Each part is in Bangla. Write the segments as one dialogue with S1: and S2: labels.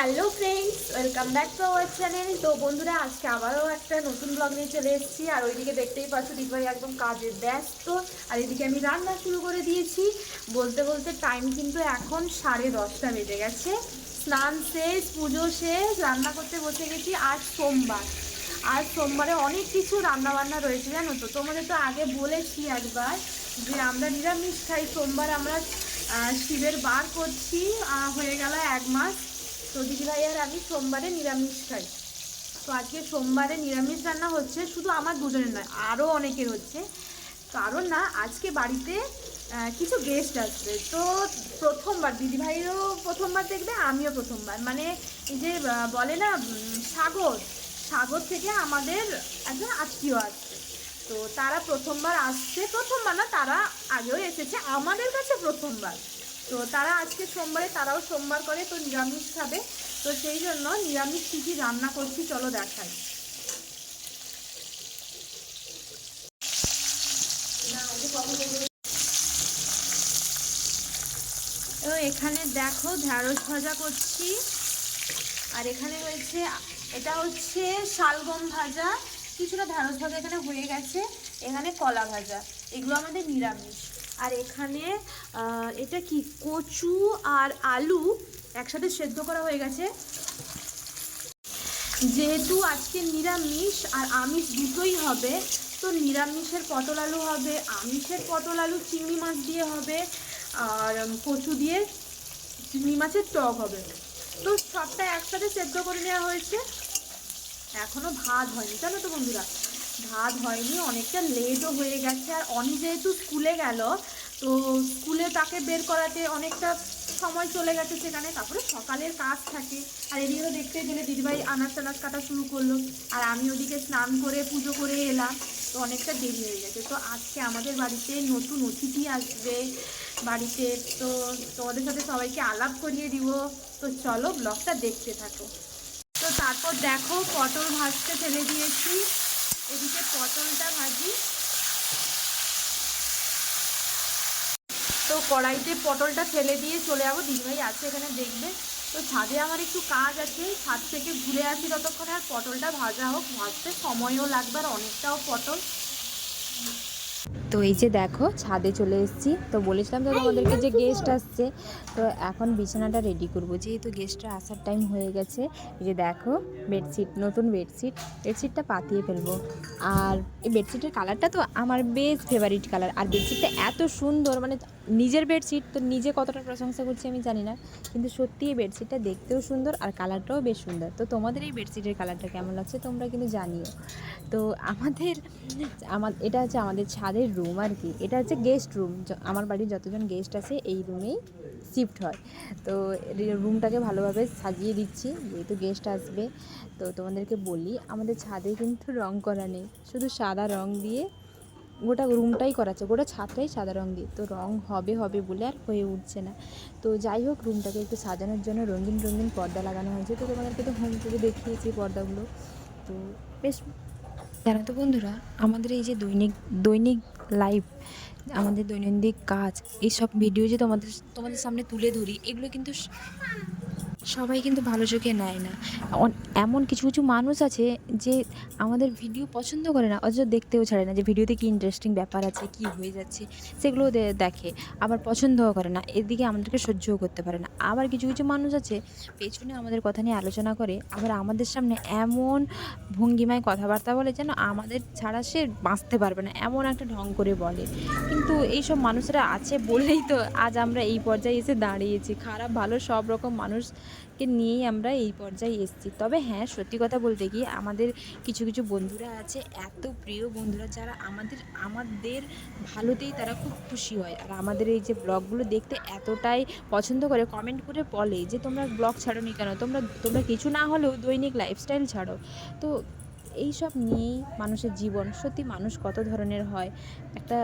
S1: Hello friends welcome back to our channel তো বন্ধুরা, আজকে আবারও একটা নতুন ব্লগ নিয়ে চলে এসেছি। আর ওইদিকে দেখতেই পাচ্ছ দিদিভাই একদম কাজে ব্যস্ত। আর এদিকে আমি রান্না শুরু করে দিয়েছি। বলতে বলতে টাইম কিন্তু এখন সাড়ে দশটা বেজে গেছে। স্নান শেষ, পুজো শেষ, রান্না করতে বসে গেছি আজ সোমবার। আর সোমবারে অনেক কিছু রান্না বান্না রয়েছে, জানো তো? তোমাদের তো আগে বলেছি একবার যে আমরা নিরামিষ খাই। সোমবার আমরা শিবের বার করছি। হয়ে গেল এক মাস। তো দিদিভাই আর আমি সোমবারে নিরামিষ খাই। তো আজকে সোমবারে নিরামিষ রান্না হচ্ছে শুধু আমার দুজনের নয় আরও অনেকের হচ্ছে। কারণ না, আজকে বাড়িতে কিছু গেস্ট আসবে। তো প্রথমবার দিদিভাইও প্রথমবার দেখবে, আমিও প্রথমবার। মানে এই যে বলে না সাগর সাগর থেকে আমাদের একজন আত্মীয় আসছে। তো তারা প্রথমবার আসছে, প্রথমবার না, তারা আগেও এসেছে। আমাদের কাছে প্রথমবার। তো তারা আজকে সোমবারে, তারাও সোমবার করে তো নিরামিষ খাবে। তো সেই জন্য নিরামিষ কী কী রান্না করছি চলো দেখাই। তো এখানে দেখো ঢ্যাঁড়স ভাজা করছি। আর এখানে হয়েছে এটা হচ্ছে শালগম ভাজা। কিছুটা ঢ্যাঁড়স ভাজা এখানে হয়ে গেছে। এখানে কলা ভাজা। এগুলো আমাদের নিরামিষ। আর এখানে এটা কি, কচু আর আলু একসাথে সেদ্ধ করা হয়ে গেছে। যেহেতু আজকে নিরামিষ আর আমিষ দুটোই হবে, তো নিরামিষের পটল আলু হবে, আমিষের পটল আলু চিংড়ি মাছ দিয়ে হবে, আর কচু দিয়ে চিংড়ি মাছের টক হবে। তো সবটা একসাথে সেদ্ধ করে নেওয়া হয়েছে। এখনও ভাত হয়নি, জানো তো বন্ধুরা? ভাত হয়নি, অনেকটা লেটও হয়ে গেছে আর অনি যেহেতু স্কুলে গেল, তো স্কুলে তাকে বের করাতে অনেকটা সময় চলে গেছে সেখানে, তারপরে সকালের কাজ থাকে। আর এদিকে দেখতে গেলে দিদিভাই আনাজ টানাজ কাটা শুরু করল, আর আমি ওদিকে স্নান করে, পুজো করে এলাম, তো অনেকটা দেরি হয়ে গেছে। তো আজকে আমাদের বাড়িতে নতুন অতিথি আসবে বাড়িতে, তো তোমাদের সাথে সবাইকে আলাপ করিয়ে দিব। তো চলো ব্লগটা দেখতে থাকো। তো তারপর দেখো পটল ভাজতে ফেলে দিয়েছি। এদিকে পটলটা ভাজি। তো কড়াইতে পটলটা ফেলে দিয়ে চলে যাব। দিদিভাই আছে এখানে দেখবে। তো ছাদে আমার একটু কাজ আছে। ছাদ থেকে ঘুরে আসি ততক্ষণে আর পটলটা ভাজা হোক। ভাজতে সময়ও লাগবে আর অনেকটাও পটল।
S2: তো এই যে দেখো, ছাদে চলে এসেছি। তো বলেছিলাম তো তোমাদেরকে যে গেস্ট আসছে। তো এখন বিছানাটা রেডি করব। যেহেতু গেস্টটা আসার টাইম হয়ে গেছে, এই যে দেখো বেডশিট নতুন বেডশিট বেডশিটটা পাতিয়ে ফেলব। আর এই বেডশিটের কালারটা তো আমার বেশ ফেভারিট কালার আর বেডশিটটা এত সুন্দর মানে নিজের বেডশিট তো নিজে কতটা প্রশংসা করছি আমি জানি না, কিন্তু সত্যি এই বেডশিটটা দেখতেও সুন্দর আর কালারটাও বেশ সুন্দর। তো তোমাদের এই বেডশিটের কালারটা কেমন লাগছে তোমরা কিন্তু জানিও। তো আমাদের, আমার, এটা হচ্ছে আমাদের ছাদের রুম আর কি, এটা হচ্ছে গেস্ট রুম আমার বাড়ির যতজন গেস্ট আছে এই রুমেই শিফট হয়। তো রুমটাকে ভালোভাবে সাজিয়ে দিচ্ছি, যেহেতু গেস্ট আসবে, তো তোমাদেরকে বলি আমাদের ছাদে কিন্তু রং করা নেই, শুধু সাদা রং দিয়ে গোটা রুমটাই করা আছে গোটা ছাদটাই সাদা রঙ দিয়ে। তো রঙ হবে হবে বলে আর হয়ে উঠছে না। তো যাই হোক, রুমটাকে একটু সাজানোর জন্য রঙিন রঙিন পর্দা লাগানো হয়েছে। তো তোমাদেরকে তো হোম থেকে দেখিয়েছি পর্দাগুলো। তো বেশ, জানো তো বন্ধুরা, আমাদের এই যে দৈনিক দৈনিক লাইফ আমাদের দৈনন্দিন কাজ এইসব ভিডিও যে তোমাদের তোমাদের সামনে তুলে ধরি, এগুলো কিন্তু সবাই কিন্তু ভালো চোখে নেয় না। এমন কিছু কিছু মানুষ আছে যে আমাদের ভিডিও পছন্দ করে না, অথচ দেখতেও ছাড়ে না যে ভিডিওতে কী ইন্টারেস্টিং ব্যাপার আছে, কী হয়ে যাচ্ছে সেগুলো দেখে। আবার পছন্দও করে না, এদিকে আমাদেরকে সহ্যও করতে পারে না। আবার কিছু কিছু মানুষ আছে, পেছনে আমাদের কথা নিয়ে আলোচনা করে, আবার আমাদের সামনে এমন ভঙ্গিমায় কথাবার্তা বলে যেন আমাদের ছাড়া সে বাঁচতে পারবে না, এমন একটা ঢং করে বলে। কিন্তু এইসব মানুষরা আছে বলেই তো আজ আমরা এই পর্যায়ে এসে দাঁড়িয়েছি। খারাপ, ভালো, সব রকম মানুষকে নিয়েই আমরা এই পর্যায়ে এসেছি। তবে হ্যাঁ সত্যি কথা বলতে কি আমাদের কিছু কিছু বন্ধুরা আছে, এত প্রিয় বন্ধুরা যারা আমাদের আমাদের ভালোতেই তারা খুব খুশি হয়। আর আমাদের এই যে ব্লগগুলো দেখতে এতটাই পছন্দ করে কমেন্ট করে বলে যে, তোমরা ব্লগ ছাড়ো নি কেন? তোমরা তোমরা কিছু না হলেও দৈনিক লাইফস্টাইল ছাড়ো। তো এই সব নিয়েই মানুষের জীবন, সত্যি মানুষ কত ধরনের হয়? একটা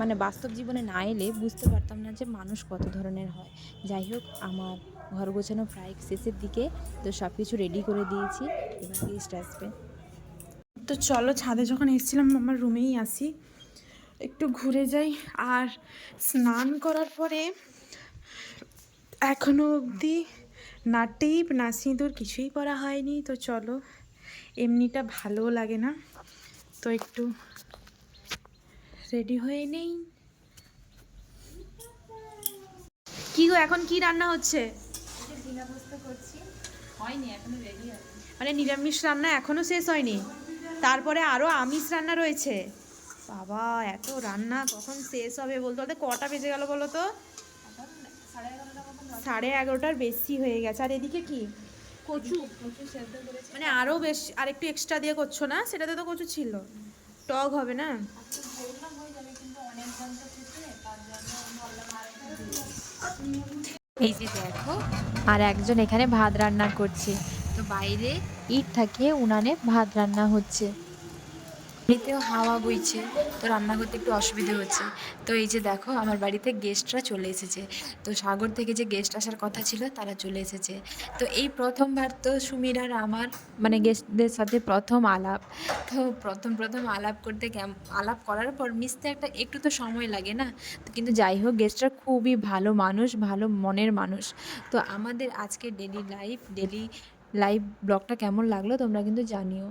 S2: মানে বাস্তব জীবনে না এলে বুঝতে পারতাম না যে মানুষ কত ধরনের হয়। যাই হোক, আমার ঘর গোছানো প্রায় শেষের দিকে তো সব কিছু রেডি করে দিয়েছি। এবার গেস্ট আসবে।
S1: তো চলো ছাদে যখন এসেছিলাম, আমার রুমেই আসি একটু ঘুরে যাই। আর স্নান করার পরে এখনও অবধি না টিপ, না সিঁদুর কিছুই করা হয়নি। তো চলো, এমনিটা ভালো লাগে না। তো একটু রেডি হয়ে নেই। কি গো, এখন কি রান্না হচ্ছে? মানে নিরামিষ রান্না এখনও শেষ হয়নি। তারপরে আরও আমিষ রান্না রয়েছে। বাবা এত রান্না কখন শেষ হবে বলতে? বলতে কটা বেজে গেল বলো তো? সাড়ে এগারোটার বেশি হয়ে গেছে। আর এদিকে কি? কচু। মানে আরও বেশ আর একটু এক্সট্রা দিয়ে করছ না? সেটাতে তো কচু ছিল। টক হবে না?
S2: এই যে দেখো, আর একজন এখানে ভাত রান্না করছে। তো বাইরে ইট থাকে উনানে ভাত রান্না হচ্ছে। এমনিতেও হাওয়া বইছে, তো রান্না করতে একটু অসুবিধে হচ্ছে। তো এই যে দেখো, আমার বাড়িতে গেস্টরা চলে এসেছে। তো সাগর থেকে যে গেস্ট আসার কথা ছিল, তারা চলে এসেছে। তো এই প্রথমবার তো সুমির আর আমার মানে গেস্টদের সাথে প্রথম আলাপ। তো প্রথম প্রথম আলাপ করতে আলাপ করার পর মিশতে একটা, একটু তো সময় লাগে না? তো কিন্তু যাই হোক গেস্টরা খুবই ভালো মানুষ, ভালো মনের মানুষ। তো আমাদের আজকে ডেলি লাইফ ডেলি লাইভ ব্লগটা কেমন লাগল তোমরা কিন্তু জানিও।